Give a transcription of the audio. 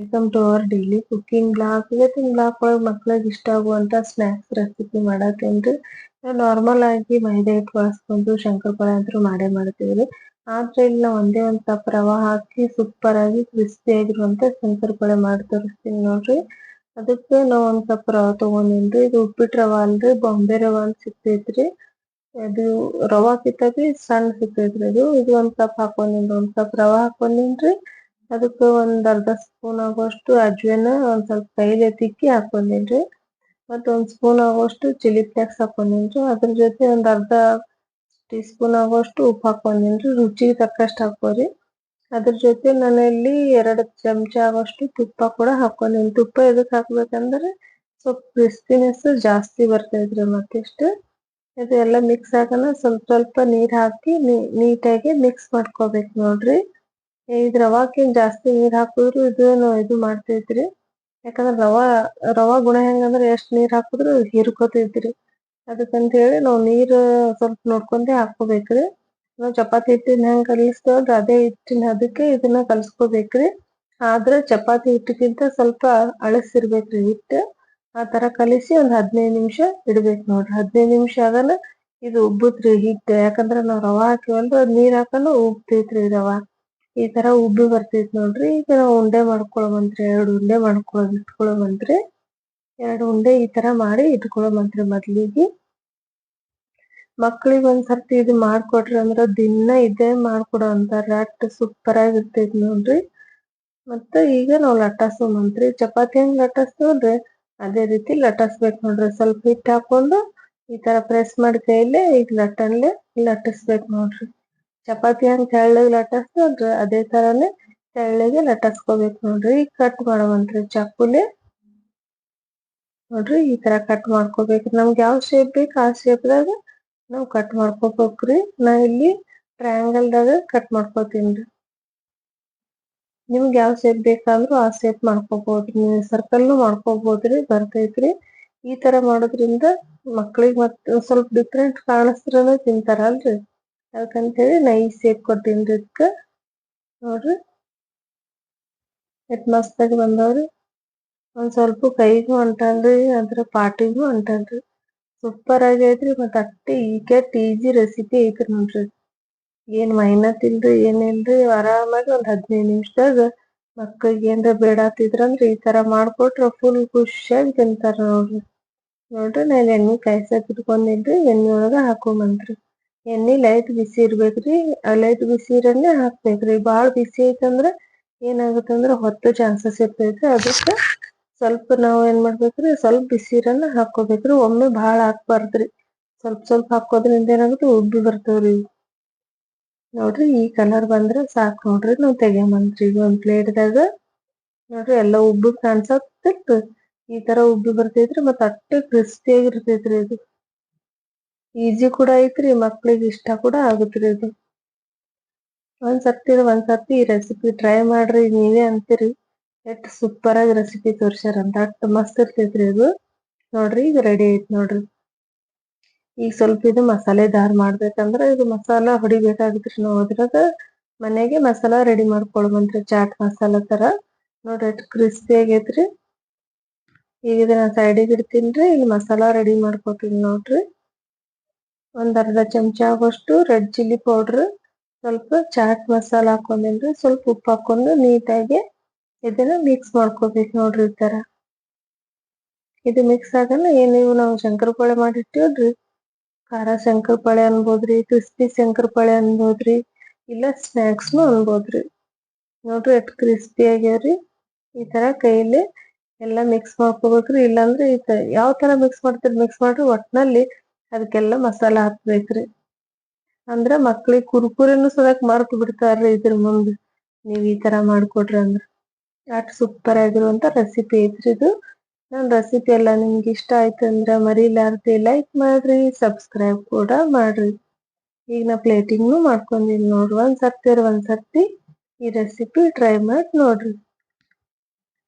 Welcome to our daily cooking blog ಇವತ್ತಿನ blog ಒಳಗೆ ಮಕ್ಳಿಗೆ ಇಷ್ಟ ಆಗುವಂತ ಸ್ನಾಕ್ಸ್ ರೆಸಿಪಿ ಮಾಡತ್ತೇನ್ರಿ ನಾರ್ಮಲ್ ಆಗಿ ಮೈದಾ ಹಿಟ್ಟು ಬಳಸ್ಕೊಂಡು ಶಂಕರಪಾಳೆ ಅಂತೂ ಮಾಡೇ ಮಾಡ್ತೀವಿ ಆದ್ರೆ ಇಲ್ಲಿ ನಾವು ಒಂದೇ ಒಂದ್ ಕಪ್ ರವಾ ಹಾಕಿ ಸೂಪರ್ ಆಗಿ ಕ್ರಿಸ್ಪಿ ಆಗಿರುವಂತ ಶಂಕರಪಾಳೆ ಮಾಡಿ ತೋರಿಸ್ತೀನಿ ನೋಡ್ರಿ. ಅದಕ್ಕೆ ನಾವ್ ಒಂದ್ ಕಪ್ ರವಾ ತಗೊಂಡಿನ್ರಿ. ಇದು ಉಪ್ಪಿಟ್ಟು ರವಾ ಅಲ್ರಿ, ಬಾಂಬೆ ರವಾ ಅಂತ ಸಿಗ್ತೈತ್ರಿ. ಅದು ರವಾ ಕಿತ್ತಾಗಿ ಸಣ್ಣ ಸಿಗ್ತೈತ್ರಿ ಅದು. ಇದು ಒಂದ್ ಕಪ್ ಹಾಕೊಂಡಿನ್ರಿ, ಒಂದ್ ಕಪ್ ರವಾ ಹಾಕೊಂಡಿನ್ರಿ. ಅದಕ್ಕೆ ಒಂದ್ ಅರ್ಧ ಸ್ಪೂನ್ ಆಗುವಷ್ಟು ಅಜ್ವೇನ, ಒಂದ್ ಸ್ವಲ್ಪ ಕೈಲೆ ತಿಕ್ಕಿ ಹಾಕೊಂಡಿನ್ರಿ. ಮತ್ತು ಒಂದ್ ಸ್ಪೂನ್ ಆಗುವಷ್ಟು ಚಿಲ್ಲಿ ಫ್ಲೇಕ್ಸ್ ಹಾಕೊಂಡಿನ್ರಿ. ಅದ್ರ ಜೊತೆ ಒಂದ್ ಅರ್ಧ ಟೀ ಸ್ಪೂನ್ ಆಗುವಷ್ಟು ಉಪ್ಪು ಹಾಕೊಂಡಿನ್ರಿ. ರುಚಿಗೆ ತಕ್ಕಷ್ಟು ಹಾಕೋರಿ ಅದ್ರ ಜೊತೆ ನಾನು ಇಲ್ಲಿ ಎರಡು ಚಮಚ ಆಗೋಷ್ಟು ತುಪ್ಪ ಕೂಡ ಹಾಕೊಂಡೇನಿ. ತುಪ್ಪ ಎದಕ್ಕೆ ಹಾಕ್ಬೇಕಂದ್ರೆ ಸ್ವಲ್ಪ ಕ್ರಿಸ್ಪಿನೆಸ್ ಜಾಸ್ತಿ ಬರ್ತೈತ್ರಿ ಮತ್ತಿಷ್ಟು ಇದೆಲ್ಲ ಮಿಕ್ಸ್ ಆಗೋಣ ಸ್ವಲ್ಪ ಸ್ವಲ್ಪ ನೀರು ಹಾಕಿ ನೀಟಾಗಿ ಮಿಕ್ಸ್ ಮಾಡ್ಕೋಬೇಕು ನೋಡ್ರಿ. ಇದ್ ರವಾಕಿನ್ ಜಾಸ್ತಿ ನೀರ್ ಹಾಕಿದ್ರು ಇದು ಇದು ಮಾಡ್ತೈತ್ರಿ ಯಾಕಂದ್ರ ರವಾ ರವಾ ಗುಣ ಹೆಂಗಂದ್ರ ಎಷ್ಟ್ ನೀರ್ ಹಾಕಿದ್ರು ಹೀರ್ಕೋತೈತ್ರಿ ಅದಕ್ಕಂತ ಹೇಳಿ ನಾವ್ ನೀರ್ ಸ್ವಲ್ಪ ನೋಡ್ಕೊಂಡೆ ಹಾಕೋಬೇಕ್ರಿ ನಾವ್ ಚಪಾತಿ ಹಿಟ್ಟಿನ ಹೆಂಗ್ ಕಲಿಸ್ತೇವಲ್ರಿ ಅದೇ ಹಿಟ್ಟಿನ ಅದಕ್ಕೆ ಇದನ್ನ ಕಲ್ಸ್ಕೋಬೇಕ್ರಿ. ಆದ್ರ ಚಪಾತಿ ಹಿಟ್ಟಕ್ಕಿಂತ ಸ್ವಲ್ಪ ಅಳಸಿರ್ಬೇಕ್ರಿ ಹಿಟ್ಟು. ಆ ತರ ಕಲಿಸಿ ಒಂದ್ ಹದಿನೈದು ನಿಮಿಷ ಇಡ್ಬೇಕು ನೋಡ್ರಿ. ಹದಿನೈದು ನಿಮಿಷ ಆದ್ರೆ ಇದು ಉಬ್ಬುತ್ರಿ ಹಿಟ್ಟು. ಯಾಕಂದ್ರ ನಾವ್ ರವಾ ಹಾಕಿವಲ್ರಿ ಅದ್ ನೀರ್ ಹಾಕೊಂಡು ಉಬ್ತೈತ್ರಿ ರವಾ. ಈ ತರ ಉಬ್ಬಿ ಬರ್ತೈತಿ ನೋಡ್ರಿ. ಈ ತರ ಉಂಡೆ ಮಾಡ್ಕೊಳಮಂತ್ರಿ, ಎರಡು ಉಂಡೆ ಮಾಡ್ಕೊಳದ್ ಇಟ್ಕೊಳಮಂತ್ರಿ. ಎರಡು ಉಂಡೆ ಈ ತರ ಮಾಡಿ ಇಟ್ಕೊಳಮಂತ್ರಿ ಮೊದ್ಲಿಗೆ. ಮಕ್ಳಿಗೆ ಒಂದ್ ಸರ್ತಿ ಇದು ಮಾಡ್ಕೊಟ್ರಿ ಅಂದ್ರ ದಿನ ಇದೇ ಮಾಡ್ಕೊಡೋ ಅಂತಾರ ರಟ್ಟ ಸೂಪರ್ ಆಗಿರ್ತೈತಿ ನೋಡ್ರಿ. ಮತ್ತ ಈಗ ನಾವ್ ಲಟ್ಟಾಸೋಮಂತ್ರಿ ಚಪಾತಿ ಹೆಂಗ್ ಲಟ್ಟಾಸ್ತೇವಲ್ರಿ ಅದೇ ರೀತಿ ಲಟ್ಟಾಸ್ಬೇಕ್ ನೋಡ್ರಿ. ಸ್ವಲ್ಪ ಹಿಟ್ಟು ಹಾಕೊಂಡು ಈ ತರ ಪ್ರೆಸ್ ಮಾಡಿ ಕೈಲೆ ಈಗ ಲಟ್ಟನ್ಲೆ ಲಟ್ಟಿಸ್ಬೇಕು ನೋಡ್ರಿ. ಚಪಾತಿ ಹೆಂಗ್ ತೆಳ್ಳಗ್ ಲಟ್ಟಸ್ತೇವಲ್ರಿ ಅದೇ ತರಾನೇ ತೆಳ್ಳಗೆ ಲಟ್ಟಸ್ಕೋಬೇಕ್ ನೋಡ್ರಿ. ಈಗ ಕಟ್ ಮಾಡವಂತ್ರಿ ಚಾಕುಲಿ ನೋಡ್ರಿ ಈ ತರ ಕಟ್ ಮಾಡ್ಕೋಬೇಕ್ರಿ ನಮ್ಗೆ ಯಾವ ಶೇಪ್ ಬೇಕು ಆ ಶೇಪ್ದಾಗ ನಾವು ಕಟ್ ಮಾಡ್ಕೋಬೇಕ್ರಿ. ನಾ ಇಲ್ಲಿ ಟ್ರಯಾಂಗಲ್ ದಾಗ ಕಟ್ ಮಾಡ್ಕೋತೀನ್ರಿ ನಿಮ್ಗೆ ಯಾವ ಶೇಪ್ ಬೇಕಂದ್ರು ಆ ಶೇಪ್ ಮಾಡ್ಕೋಬಹುದ್ರಿ ನೀವು ಸರ್ಕಲ್ನು ಮಾಡ್ಕೋಬಹುದ್ರಿ ಬರ್ತೈತ್ರಿ. ಈ ತರ ಮಾಡೋದ್ರಿಂದ ಮಕ್ಳಿಗೆ ಮತ್ ಸ್ವಲ್ಪ ಡಿಫ್ರೆಂಟ್ ಕಾಣಿಸ್ತ್ರನ ತಿಂತಾರಲ್ರಿ. ಹೇಳಿ ನೈಸ್ ಈ ಶೇಪ್ ಕೊಟ್ಟೀನ್ರಿ ಇದಕ್ಕ ನೋಡ್ರಿ. ಎಟ್ ಮಸ್ತಾಗಿ ಬಂದವ್ರಿ. ಒಂದ್ ಸ್ವಲ್ಪ ಕೈಗೂ ಹೊಂಟಲ್ರಿ ಅದ್ರ ಪಾಟಿಗೂ ಹೊಂಟಲ್ರಿ ಸೂಪರ್ ಆಗೈತ್ರಿ ಮತ್ತೆ ಅಟ್ಟಿ ಈಗ ಟೀಜಿ ರೆಸಿಪಿ ಐತ್ರಿ ನೋಡ್ರಿ. ಏನು ಮೈನತ್ ಇಲ್ರಿ ಏನಿಲ್ರಿ ಆರಾಮಾಗಿ ಒಂದ್ ಹದಿನೈದು ನಿಮಿಷದಾಗ ಮಕ್ಕಳಿಗೆ ಏನ್ರ ಬೇಡಾತಿದ್ರಂದ್ರೆ ಈ ತರ ಮಾಡ್ಕೊಟ್ರ ಫುಲ್ ಖುಷಿಯಾಗಿ ತಿಂತಾರ ನೋಡ್ರಿ. ನೋಡ್ರಿ, ನಾನು ಎಣ್ಣೆ ಕಾಯ್ಸಕ್ ಇಟ್ಕೊಂಡಿದ್ರಿ ಎಣ್ಣೆ ಒಳಗ ಹಾಕೊಂಬಂತ್ರಿ. ಎಣ್ಣಿ ಲೈಟ್ ಬಿಸಿ ಇರ್ಬೇಕ್ರಿ. ಲೈಟ್ ಬಿಸಿ ಇರನ್ನೇ ಹಾಕ್ಬೇಕ್ರಿ. ಬಾಳ ಬಿಸಿ ಐತಂದ್ರ ಏನಾಗುತ್ತಂದ್ರ ಹೊತ್ತು ಚಾನ್ಸಸ್ ಇರ್ತೈತ್ರಿ. ಅದಕ್ಕೆ ಸ್ವಲ್ಪ ನಾವ್ ಏನ್ ಮಾಡ್ಬೇಕ್ರಿ, ಸ್ವಲ್ಪ ಬಿಸಿರನ್ನ ಹಾಕೋಬೇಕ್ರಿ ಒಮ್ಮೆ ಬಾಳ ಹಾಕ್ಬಾರ್ದ್ರಿ. ಸ್ವಲ್ಪ ಸ್ವಲ್ಪ ಹಾಕೋದ್ರಿಂದ ಏನಾಗುತ್ತೆ ಉಬ್ಬಿ ಬರ್ತಾವ್ರಿ. ನೋಡ್ರಿ ಈ ಕಲರ್ ಬಂದ್ರೆ ಸಾಕು ನೋಡ್ರಿ. ನಾವ್ ತೆಗಿಯಮಂತ್ರಿ ಈಗ ಒಂದ್ ಪ್ಲೇಟ್ದಾಗ ನೋಡ್ರಿ ಎಲ್ಲ ಉಬ್ಬಿ ಕಾಣ್ಸತ್ತಿತ್ತು ಈ ತರ ಉಬ್ಬಿ ಬರ್ತೈತ್ರಿ. ಮತ್ತೆ ಅಟ್ಟೆ ಕ್ರಿಸ್ಪಿ ಇರ್ತೈತ್ರಿ ಇದು ಈಜಿ ಕೂಡ ಐತ್ರಿ, ಮಕ್ಳಿಗೆ ಇಷ್ಟ ಕೂಡ ಆಗುತ್ರಿ ಇದು ಒಂದ್ಸರ್ತಿ ಒಂದ್ಸರ್ತಿ ಒಂದ್ ಸರ್ತಿ ಈ ರೆಸಿಪಿ ಟ್ರೈ ಮಾಡ್ರಿ, ನೀವೇ ಅಂತೀರಿ. ಎಟ್ ಸೂಪರ್ ಆಗಿ ರೆಸಿಪಿ ತೋರ್ಸ್ಯಾರ ಅಂತ ಅಟ್ ಮಸ್ತ್ ಇರ್ತೈತ್ರಿ ಇದು ನೋಡ್ರಿ, ಈಗ ರೆಡಿ ಐತ್ ನೋಡ್ರಿ. ಈಗ ಸ್ವಲ್ಪ ಇದು ಮಸಾಲೆ ದಾರ್ ಮಾಡ್ಬೇಕಂದ್ರ ಇದು ಮಸಾಲ ಹೊಡಿಬೇಕಾಗತ್ರಿ ನಾವು ಅದ್ರಾಗ. ಮನೆಗೆ ಮಸಾಲ ರೆಡಿ ಮಾಡ್ಕೊಳ್ಬಂತ್ರಿ ಚಾಟ್ ಮಸಾಲ ತರ. ನೋಡ್ರಿ, ಎಷ್ಟ್ ಕ್ರಿಸ್ಪಿ ಆಗೈತ್ರಿ. ಈಗ ಇದನ್ನ ಸೈಡಿಗೆ ಇಡ್ತೀನಿ ರೀ, ಇಲ್ಲಿ ಮಸಾಲ ರೆಡಿ ಮಾಡ್ಕೊತೀನಿ ನೋಡ್ರಿ. ಒಂದ್ ಅರ್ಧ ಚಮಚ ಆಗೋಷ್ಟು ರೆಡ್ ಚಿಲ್ಲಿ ಪೌಡರ್ ಸ್ವಲ್ಪ ಚಾಟ್ ಮಸಾಲ ಹಾಕೊಂಡಿನ್ರಿ ಸ್ವಲ್ಪ ಉಪ್ಪು ಹಾಕೊಂಡು ನೀಟಾಗಿ ಇದನ್ನ ಮಿಕ್ಸ್ ಮಾಡ್ಕೋಬೇಕು ನೋಡ್ರಿ ಈ ತರ. ಇದು ಮಿಕ್ಸ್ ಆಗಲ್ಲ ಏನಿವು ನಾವು ಶಂಕರಪಾಳೆ ಮಾಡಿಟ್ಟಿವ್ರಿ ಖಾರ ಶಂಕರಪಾಳೆ ಅನ್ಬೋದ್ರಿ ಕ್ರಿಸ್ಪಿ ಶಂಕರಪಾಳೆ ಅನ್ಬೋದ್ರಿ, ಇಲ್ಲ ಸ್ನಾಕ್ಸ್ನು ಅನ್ಬೋದ್ರಿ. ನೋಡ್ರಿ ಎಷ್ಟು ಕ್ರಿಸ್ಪಿ ಆಗ್ಯಾವ್ರಿ. ಈ ತರ ಕೈಯಲ್ಲಿ ಎಲ್ಲ ಮಿಕ್ಸ್ ಮಾಡ್ಕೋಬೇಕ್ರಿ, ಇಲ್ಲಾಂದ್ರೆ ಈ ತರ ಯಾವ ತರ ಮಿಕ್ಸ್ ಮಾಡ್ತೀರಿ? ಮಿಕ್ಸ್ ಮಾಡ್ರಿ ಒಟ್ನಲ್ಲಿ ಅದಕ್ಕೆಲ್ಲ ಮಸಾಲ ಹಾಕ್ಬೇಕ್ರಿ. ಅಂದ್ರ ಮಕ್ಳಿಗೆ ಕುರ್ಕುರೆನು ಸದಕ್ ಮರ್ತು ಬಿಡ್ತಾರ್ರಿ ಇದ್ರ ಮುಂದೆ. ನೀವ್ ಈ ತರ ಮಾಡ್ಕೊಡ್ರಿ ಅಂದ್ರ. ಅಷ್ಟು ಸೂಪರ್ ಆಗಿರುವಂತ ರೆಸಿಪಿ ಐತ್ರಿ ಇದು. ನನ್ ರೆಸಿಪಿ ಎಲ್ಲ ನಿಮ್ಗೆ ಇಷ್ಟ ಆಯ್ತು ಅಂದ್ರ ಮರಿಲಾರ್ದೆ ಲೈಕ್ ಮಾಡ್ರಿ ಸಬ್ಸ್ಕ್ರೈಬ್ ಕೂಡ ಮಾಡ್ರಿ. ಈಗ ನಾ ಪ್ಲೇಟಿಂಗ್ನು ಮಾಡ್ಕೊಂಡಿನಿ ನೋಡ್ರಿ ಒಂದ್ ಸರ್ತಿ ಒಂದ್ ಸರ್ತಿ ಈ ರೆಸಿಪಿ ಟ್ರೈ ಮಾಡಿ ನೋಡ್ರಿ.